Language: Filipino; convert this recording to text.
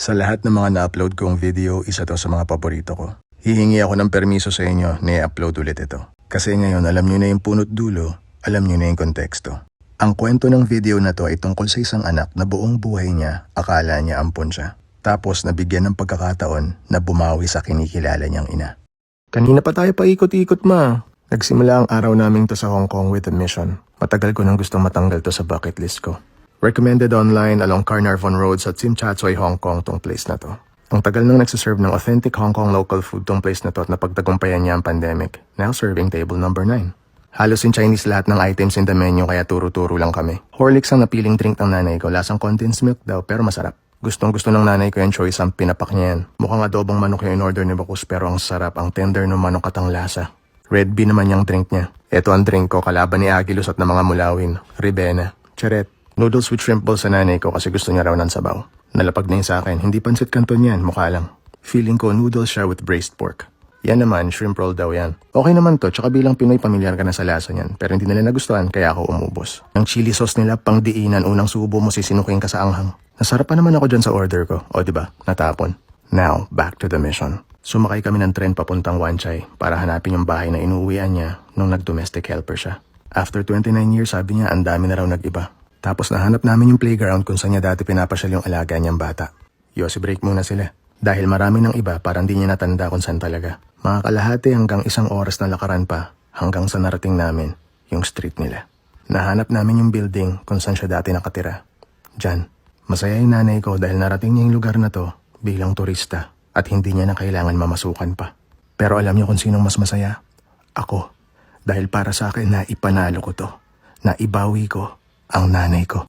Sa lahat ng mga na-upload kong video, isa to sa mga paborito ko. Hihingi ako ng permiso sa inyo na i-upload ulit ito. Kasi ngayon alam nyo na yung punot dulo, alam nyo na yung konteksto. Ang kwento ng video na to ay tungkol sa isang anak na buong buhay niya akala niya ampon siya. Tapos nabigyan ng pagkakataon na bumawi sa kinikilala niyang ina. Kanina pa tayo paikot-ikot ma. Nagsimula ang araw naming to sa Hong Kong with a mission. Matagal ko nang gustong matanggal to sa bucket list ko. Recommended online along Carnarvon Road sa Tsim Chat Soy, Hong Kong tong place na to. Ang tagal nang nagsiserve ng authentic Hong Kong local food tong place na to at napagtagumpayan niya ang pandemic. Now serving table number 9. Halos in Chinese lahat ng items in the menu kaya turo-turo lang kami. Horlicks ang napiling drink ng nanay ko. Lasang condensed milk daw pero masarap. Gustong gusto ng nanay ko yung choice ang pinapak niya yan. Mukhang adobong manok yung in-order ni Bakus pero ang sarap, ang tender ng manok at ang lasa. Red bean naman yung drink niya. Ito ang drink ko, kalaban ni Agilos at ng mga mulawin. Ribena, charet, noodles with shrimp balls sa nanay ko kasi gusto niya raw ng sabaw. Nalapag na yun sa akin, hindi pansit kanton yan, mukha lang. Feeling ko noodles siya with braised pork. Yan naman, shrimp roll daw yan. Okay naman to, tsaka bilang Pinoy pamilyar ka na sa lasa niyan. Pero hindi nila nagustuhan, kaya ako umubos. Ang chili sauce nila pang diinan, unang subo mo sisinukin ka sa anghang. Nasarap pa naman ako dyan sa order ko. O ba? Natapon. Now, back to the mission. Sumakay kami ng tren papuntang Wanchay para hanapin yung bahay na inuuwian niya nung nag-domestic helper siya. After 29 years, sabi niya, ang dami na raw nag-iba. Tapos nahanap namin yung playground kung saan niya dati pinapasyal yung alaga niyang bata. Yossi break muna sila. Dahil marami ng iba parang di niya natanda kung saan talaga. Mga kalahati hanggang isang oras na lakaran pa hanggang sa narating namin yung street nila. Nahanap namin yung building kung saan siya dati nakatira. Diyan, masaya yung nanay ko dahil narating niya yung lugar na to bilang turista at hindi niya na kailangan mamasukan pa. Pero alam niyo kung sinong mas masaya? Ako. Dahil para sa akin na ipanalo ko to. Na ibawi ko ang nanay ko.